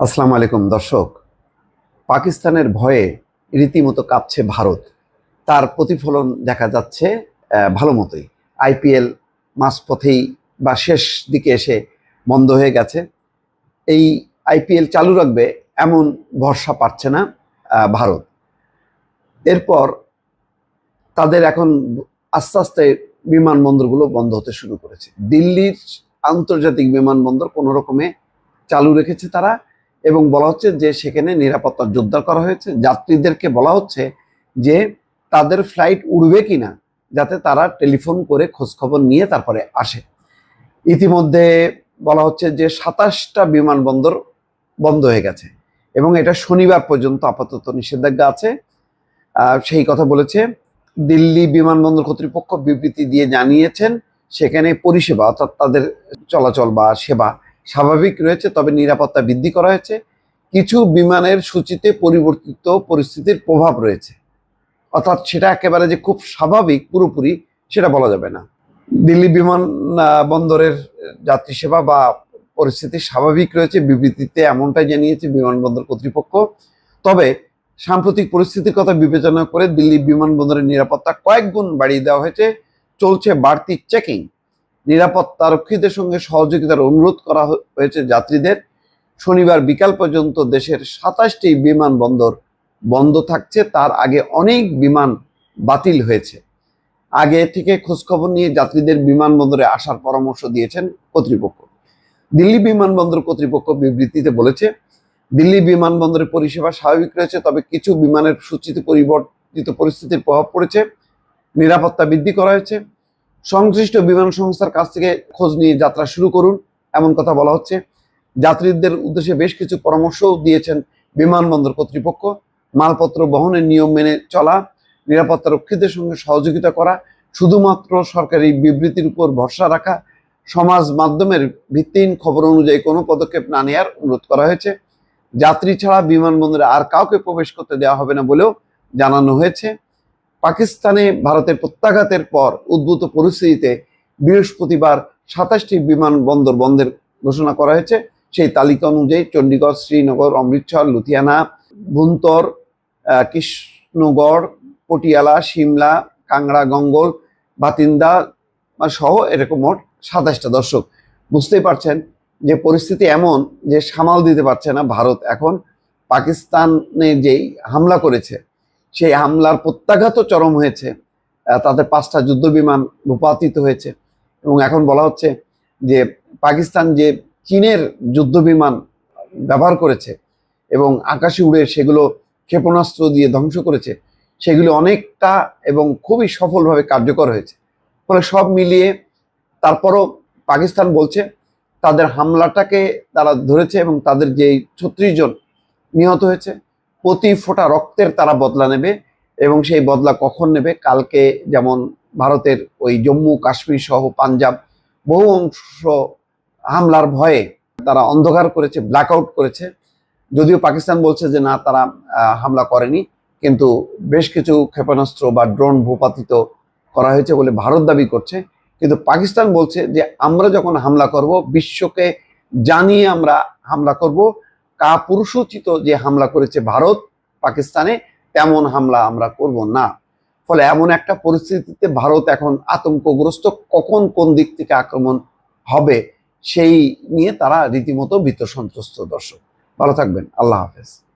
আসসালামু আলাইকুম, দর্শক। পাকিস্তানের ভয়ে রীতিমতো কাঁপছে ভারত। তার প্রতিফলন দেখা যাচ্ছে ভালো মতোই। আইপিএল মাঝপথেই বা শেষ দিকে এসে বন্ধ হয়ে গেছে। এই আইপিএল চালু রাখবে এমন ভরসা পাচ্ছে না ভারত। এরপর তাদের এখন আস্তে আস্তে বিমানবন্দরগুলো বন্ধ হতে শুরু করেছে। দিল্লির আন্তর্জাতিক বিমানবন্দর কোনো রকমে চালু রেখেছে তারা। এবং বলা হচ্ছে যে সেখানে নিরাপত্তা জোরদার করা হয়েছে। যাত্রীদেরকে বলা হচ্ছে যে তাদের ফ্লাইট উড়বে কিনা, যাতে তারা টেলিফোন করে খোঁজখবর নিয়ে তারপরে আসে। ইতিমধ্যে বলা হচ্ছে যে সাতাশটা বিমানবন্দর বন্ধ হয়ে গেছে এবং এটা শনিবার পর্যন্ত আপাতত নিষেধাজ্ঞা আছে। সেই কথা বলেছে দিল্লি বিমানবন্দর কর্তৃপক্ষ বিবৃতি দিয়ে জানিয়েছেন, সেখানে পরিষেবা অর্থাৎ তাদের চলাচল বা সেবা স্বাভাবিক রয়েছে, তবে নিরাপত্তা বৃদ্ধি করা হয়েছে। কিছু বিমানের সূচিতে পরিবর্তিত পরিস্থিতির প্রভাব রয়েছে। অর্থাৎ সেটা একেবারে যে খুব স্বাভাবিক পুরোপুরি সেটা বলা যাবে না। দিল্লি বিমান বন্দরের যাত্রী সেবা বা পরিস্থিতি স্বাভাবিক রয়েছে, বিবৃতিতে এমনটাই জানিয়েছে বিমানবন্দর কর্তৃপক্ষ। তবে সাম্প্রতিক পরিস্থিতির কথা বিবেচনা করে দিল্লি বিমানবন্দরের নিরাপত্তা কয়েক গুণ বাড়িয়ে দেওয়া হয়েছে। চলছে বাড়তি চেকিং। নিরাপত্তা রক্ষীদের সঙ্গে সহযোগিতার অনুরোধ করা হয়েছে যাত্রীদের। শনিবার বিকাল পর্যন্ত দেশের সাতাশটি বিমানবন্দর বন্ধ থাকছে। তার আগে অনেক বিমান বাতিল হয়েছে। আগে থেকে খোঁজখবর নিয়ে যাত্রীদের বিমানবন্দরে আসার পরামর্শ দিয়েছেন কর্তৃপক্ষ। দিল্লি বিমানবন্দর কর্তৃপক্ষ বিবৃতিতে বলেছে, দিল্লি বিমানবন্দরের পরিষেবা স্বাভাবিক রয়েছে, তবে কিছু বিমানের সূচিত পরিবর্তিত পরিস্থিতির প্রভাব পড়েছে। নিরাপত্তা বৃদ্ধি করা হয়েছে। সংশ্লিষ্ট বিমান সংস্থার কাছ থেকে খোঁজ নিয়ে যাত্রা শুরু করুন, এমন কথা বলা হচ্ছে। যাত্রীদের উদ্দেশ্যে বেশ কিছু পরামর্শও দিয়েছেন বিমানবন্দর কর্তৃপক্ষ। মালপত্র বহনের নিয়ম মেনে চলা, নিরাপত্তা রক্ষীদের সঙ্গে সহযোগিতা করা, শুধুমাত্র সরকারি বিবৃতির উপর ভরসা রাখা, সমাজ মাধ্যমের ভিত্তিহীন খবর অনুযায়ী কোনো পদক্ষেপ না নেওয়ার অনুরোধ করা হয়েছে। যাত্রী ছাড়া বিমানবন্দরে আর কাউকে প্রবেশ করতে দেওয়া হবে না বলেও জানানো হয়েছে। পাকিস্তানে ভারতের প্রত্যাঘাতের পর উদ্ভূত পরিস্থিতিতে বৃহস্পতিবার সাতাশটি বিমানবন্দর বন্ধের ঘোষণা করা হয়েছে। সেই তালিকা অনুযায়ী চণ্ডীগড়, শ্রীনগর, অমৃতসর, লুধিয়ানা, ভুন্তর কৃষ্ণগড়, পটিয়ালা, সিমলা, কাংড়া, গঙ্গল বাতিন্দা সহ এরকম মোট সাতাশটা দর্শক। বুঝতেই পারছেন যে পরিস্থিতি এমন যে সামাল দিতে পারছে না ভারত এখন। পাকিস্তানে যেই হামলা করেছে সেই হামলার প্রত্যাঘাতও চরম হয়েছে। তাদের পাঁচটা যুদ্ধ বিমান ভূপাতিত হয়েছে এবং এখন বলা হচ্ছে যে পাকিস্তান যে চীনের যুদ্ধ বিমান ব্যবহার করেছে এবং আকাশে উড়ে সেগুলো ক্ষেপণাস্ত্র দিয়ে ধ্বংস করেছে, সেগুলো অনেকটা এবং খুবই সফলভাবে কার্যকর হয়েছে। ফলে সব মিলিয়ে তারপরও পাকিস্তান বলছে তাদের হামলাটাকে তারা ধরেছে এবং তাদের যে ছত্রিশ জন নিহত হয়েছে। প্রতি ফোঁটা রক্তের তারা বদলা নেবে এবং সেই বদলা কখন নেবে? কালকে যেমন ভারতের ওই জম্মু, কাশ্মীর সহ পাঞ্জাব বহু অংশ হামলার ভয়ে তারা অন্ধকার করেছে ব্ল্যাক আউট করেছে। যদিও পাকিস্তান বলছে যে না, তারা হামলা করেনি। কিন্তু বেশ কিছু ক্ষেপণাস্ত্র বা ড্রোন ভূপাতিত করা হয়েছে বলে ভারত দাবি করছে। কিন্তু পাকিস্তান বলছে যে, আমরা যখন হামলা করব, বিশ্বকে জানিয়ে আমরা হামলা করব। কাপুরুষোচিত যে হামলা করেছে ভারত পাকিস্তানে, তেমন হামলা আমরা করব না। ফলে এমন একটা পরিস্থিতিতে ভারত এখন আতঙ্কগ্রস্ত কখন কোন দিক থেকে আক্রমণ হবে, সেই নিয়ে তারা রীতিমতো ভীত সন্ত্রস্ত দর্শক। ভালো থাকবেন। আল্লাহ হাফেজ।